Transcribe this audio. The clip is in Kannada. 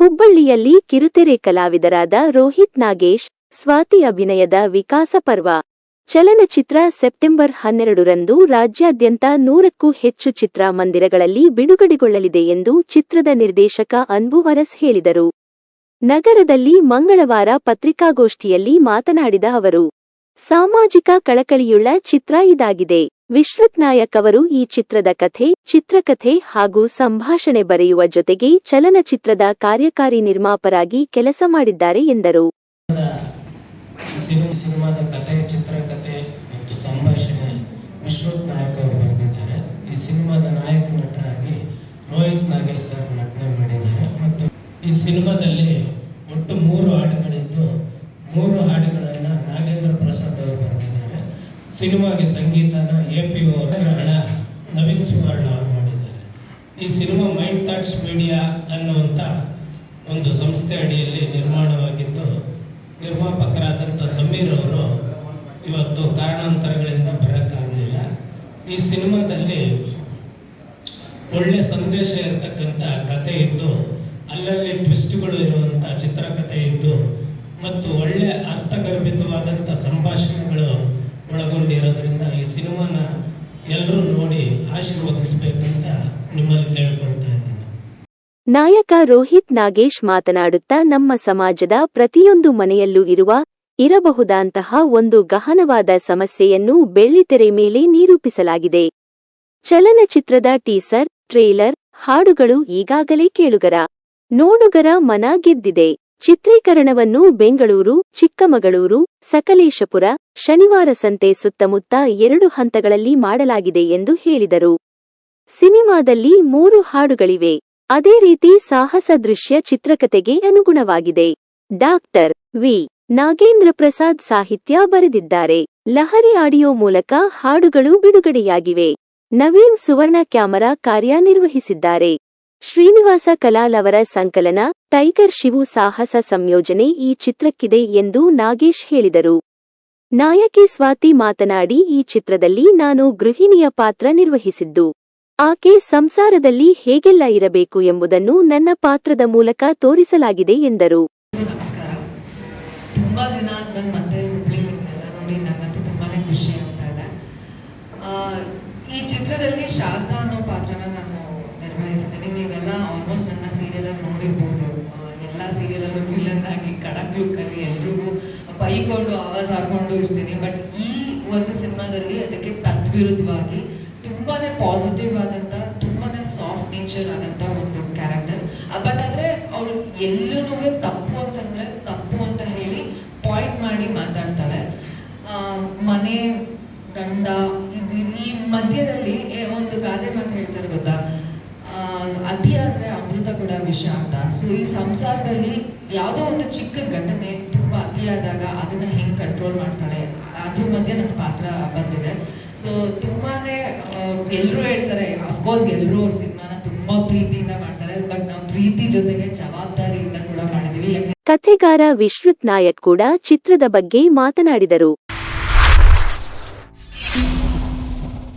ಹುಬ್ಬಳ್ಳಿಯಲ್ಲಿ ಕಿರುತೆರೆ ಕಲಾವಿದರಾದ ರೋಹಿತ್ ನಾಗೇಶ್, ಸ್ವಾತಿ ಅಭಿನಯದ ವಿಕಾಸ ಪರ್ವ. ಚಲನಚಿತ್ರ ಸೆಪ್ಟೆಂಬರ್ ಹನ್ನೆರಡರಂದು ರಾಜ್ಯಾದ್ಯಂತ ನೂರಕ್ಕೂ ಹೆಚ್ಚು ಚಿತ್ರ ಮಂದಿರಗಳಲ್ಲಿ ಬಿಡುಗಡೆಗೊಳ್ಳಲಿದೆ ಎಂದು ಚಿತ್ರದ ನಿರ್ದೇಶಕ ಅನ್ಬು ಅರಸ್ ಹೇಳಿದರು. ನಗರದಲ್ಲಿ ಮಂಗಳವಾರ ಪತ್ರಿಕಾಗೋಷ್ಠಿಯಲ್ಲಿ ಮಾತನಾಡಿದ ಅವರು, ಸಾಮಾಜಿಕ ಕಳಕಳಿಯುಳ್ಳ ಚಿತ್ರ ಇದಾಗಿದೆ. ವಿಶ್ರುತ್ ನಾಯಕ್ ಅವರು ಈ ಚಿತ್ರದ ಕಥೆ, ಚಿತ್ರಕಥೆ ಹಾಗೂ ಸಂಭಾಷಣೆ ಬರೆಯುವ ಜೊತೆಗೆ ಚಲನಚಿತ್ರದ ಕಾರ್ಯಕಾರಿ ನಿರ್ಮಾಪರಾಗಿ ಕೆಲಸ ಮಾಡಿದ್ದಾರೆ ಎಂದರು. ಸಿನಿಮಾ ಸಿನಿಮಾದ ಕಥೆ, ಚಿತ್ರಕಥೆ ಮತ್ತು ಸಂಭಾಷಣೆ ವಿಶ್ವತ್ ನಾಯಕ್ ಅವರು ಬರೆದಿದ್ದಾರೆ. ಈ ಸಿನಿಮಾದ ನಾಯಕ ನಟರಾಗಿ ರೋಹಿತ್ ನಾಗೇಶ್ ಸರ್ ನಟನೆ ಮಾಡಿದ್ದಾರೆ. ಮತ್ತು ಈ ಸಿನಿಮಾದಲ್ಲಿ ಒಟ್ಟು ಮೂರು ಹಾಡುಗಳಿದ್ದು, ಮೂರು ಹಾಡುಗಳನ್ನು ನಾಗೇಂದ್ರ ಪ್ರಸಾದ್ ಅವರು ಬರೆದಿದ್ದಾರೆ. ಸಿನಿಮಾಗೆ ಸಂಗೀತನ ಎ ಪಿ ಅವರ ಹಣ ನವೀನ್ ಸುವರ್ಣ ಅವರು ಮಾಡಿದ್ದಾರೆ. ಈ ಸಿನಿಮಾ ಮೈಂಡ್ ಥಾಟ್ಸ್ ಮೀಡಿಯಾ ಅನ್ನುವಂಥ ಒಂದು ಸಂಸ್ಥೆ ಅಡಿಯಲ್ಲಿ ನಿರ್ಮಾಣವಾಗಿದ್ದು ನಿರ್ಮಾಪಕರಾದಂಥ ಸಮೀರ್ ಅವರು ಇವತ್ತು ಕಾರಣಾಂತರಗಳಿಂದ ಬರೋಕ್ಕಾಗಲಿಲ್ಲ. ಈ ಸಿನಿಮಾದಲ್ಲಿ ಒಳ್ಳೆ ಸಂದೇಶ ಇರತಕ್ಕಂಥ ಕತೆ ಇದ್ದು, ಅಲ್ಲಲ್ಲಿ ಟ್ವಿಸ್ಟ್ಗಳು ಇರುವಂಥ ಚಿತ್ರಕಥೆ ಇದ್ದು, ಮತ್ತು ಒಳ್ಳೆ ಅರ್ಥಗರ್ಭಿತವಾದಂಥ ಸಂಭಾಷಣೆಗಳು ಒಳಗೊಂಡಿರೋದ್ರಿಂದ ಈ ಸಿನಿಮಾನ ಎಲ್ಲರೂ ನೋಡಿ ಆಶೀರ್ವದಿಸಬೇಕಂತ ನಿಮ್ಮಲ್ಲಿ ಕೇಳ್ಕೊಳ್ತಾ ಇದ್ದೀನಿ. ನಾಯಕ ರೋಹಿತ್ ನಾಗೇಶ್ ಮಾತನಾಡುತ್ತಾ, ನಮ್ಮ ಸಮಾಜದ ಪ್ರತಿಯೊಂದು ಮನೆಯಲ್ಲೂ ಇರುವ, ಇರಬಹುದಾಂತಹ ಒಂದು ಗಹನವಾದ ಸಮಸ್ಯೆಯನ್ನು ಬೆಳ್ಳಿತೆರೆ ಮೇಲೆ ನಿರೂಪಿಸಲಾಗಿದೆ. ಚಲನಚಿತ್ರದ ಟೀಸರ್, ಟ್ರೇಲರ್, ಹಾಡುಗಳು ಈಗಾಗಲೇ ಕೇಳುಗರ, ನೋಡುಗರ ಮನ ಗೆದ್ದಿದೆ. ಚಿತ್ರೀಕರಣವನ್ನು ಬೆಂಗಳೂರು, ಚಿಕ್ಕಮಗಳೂರು, ಸಕಲೇಶಪುರ, ಶನಿವಾರ ಸಂತೆ ಸುತ್ತಮುತ್ತ ಎರಡು ಹಂತಗಳಲ್ಲಿ ಮಾಡಲಾಗಿದೆ ಎಂದು ಹೇಳಿದರು. ಸಿನಿಮಾದಲ್ಲಿ ಮೂರು ಹಾಡುಗಳಿವೆ. ಅದೇ ರೀತಿ ಸಾಹಸ ದೃಶ್ಯ ಚಿತ್ರಕಥೆಗೆ ಅನುಗುಣವಾಗಿದೆ. Doctor V. ನಾಗೇಂದ್ರ ಪ್ರಸಾದ್ ಸಾಹಿತ್ಯ ಬರೆದಿದ್ದಾರೆ. ಲಹರಿ ಆಡಿಯೋ ಮೂಲಕ ಹಾಡುಗಳು ಬಿಡುಗಡೆಯಾಗಿವೆ. ನವೀನ್ ಸುವರ್ಣ ಕ್ಯಾಮರಾ ಕಾರ್ಯನಿರ್ವಹಿಸಿದ್ದಾರೆ. ಶ್ರೀನಿವಾಸ ಕಲಾಲ್ ಅವರ ಸಂಕಲನ, ಟೈಗರ್ ಶಿವು ಸಾಹಸ ಸಂಯೋಜನೆ ಈ ಚಿತ್ರಕ್ಕಿದೆ ಎಂದು ನಾಗೇಶ್ ಹೇಳಿದರು. ನಾಯಕಿ ಸ್ವಾತಿ ಮಾತನಾಡಿ, ಈ ಚಿತ್ರದಲ್ಲಿ ನಾನು ಗೃಹಿಣಿಯ ಪಾತ್ರ ನಿರ್ವಹಿಸಿದ್ದು. ಆಕೆ ಸಂಸಾರದಲ್ಲಿ ಹೇಗೆಲ್ಲ ಇರಬೇಕು ಎಂಬುದನ್ನು ನನ್ನ ಪಾತ್ರದ ಮೂಲಕ ತೋರಿಸಲಾಗಿದೆ ಎಂದರು. ಈ ಚಿತ್ರದಲ್ಲಿ ಶಾರದಾ ಅನ್ನೋ ಪಾತ್ರನ ನಾನು ನಿರ್ವಹಿಸಿದ್ದೀನಿ ನೀವೆಲ್ಲ ಆಲ್ಮೋಸ್ಟ್ ನನ್ನ ಸೀರಿಯಲಲ್ಲಿ ನೋಡಿರ್ಬೋದು. ಎಲ್ಲ ಎಲ್ಲ ಸೀರಿಯಲಲ್ಲೂ ವಿಲನ್ ಆಗಿ ಕಡಕ್ ಲುಕ್ಕಲ್ಲಿ ಎಲ್ರಿಗೂ ಬೈಕೊಂಡು ಆವಾಜ್ ಹಾಕೊಂಡು ಇರ್ತೀನಿ. ಬಟ್ ಈ ಒಂದು ಸಿನಿಮಾದಲ್ಲಿ ಅದಕ್ಕೆ ತದ್ವಿರುದ್ಧವಾಗಿ ತುಂಬಾನೇ ಪಾಸಿಟಿವ್ ಆದಂತ, ತುಂಬಾನೇ ಸಾಫ್ಟ್ ನೇಚರ್ ಆದಂತ ಒಂದು ಕ್ಯಾರೆಕ್ಟರ್ ಬಟ್ ಆದ್ರೆ ಅವಳು ಎಲ್ಲೂ ತಪ್ಪು ಅಂತಂದ್ರೆ, ತಪ್ಪು ಅಂತ ಹೇಳಿ ಪಾಯಿಂಟ್ ಮಾಡಿ ಮಾತಾಡ್ತಾಳೆ. ಮನೆ, ಗಂಡ ಈ ಮಧ್ಯದಲ್ಲಿ ಒಂದು ಗಾದೆ ಮಾತು ಹೇಳ್ತಾರೆ ಗೊತ್ತಾ ಆ, ಅತಿ ಆದ್ರೆ ಅಮೃತ ಕೂಡ ವಿಷ ಅಂತ ಸೊ ಈ ಸಂಸಾರದಲ್ಲಿ ಯಾವುದೋ ಒಂದು ಚಿಕ್ಕ ಘಟನೆ ತುಂಬ ಅತಿಯಾದಾಗ ಅದನ್ನ ಹೆಂಗ್ ಕಂಟ್ರೋಲ್ ಮಾಡ್ತಾಳೆ? ಅದ್ರ ಮಧ್ಯೆ ನನ್ನ ಪಾತ್ರ ಬಂದಿದೆ. ಸೊ ತುಂಬಾನೇ ಎಲ್ಲರೂ ಹೇಳ್ತಾರೆ ಅಫ್ಕೋರ್ಸ್ ಎಲ್ಲರೂ ಅವ್ರ ಸಿನಿಮಾನ ತುಂಬಾ ಪ್ರೀತಿಯಿಂದ ಮಾಡ್ತಾರೆ ಬಟ್ ನಾವು ಪ್ರೀತಿ ಜೊತೆಗೆ ಜವಾಬ್ದಾರಿಯಿಂದ ಕೂಡ ಮಾಡಿದೀವಿ. ಕಥೆಗಾರ ವಿಶ್ರುತ್ ನಾಯಕ್ ಕೂಡ ಚಿತ್ರದ ಬಗ್ಗೆ ಮಾತನಾಡಿದರು.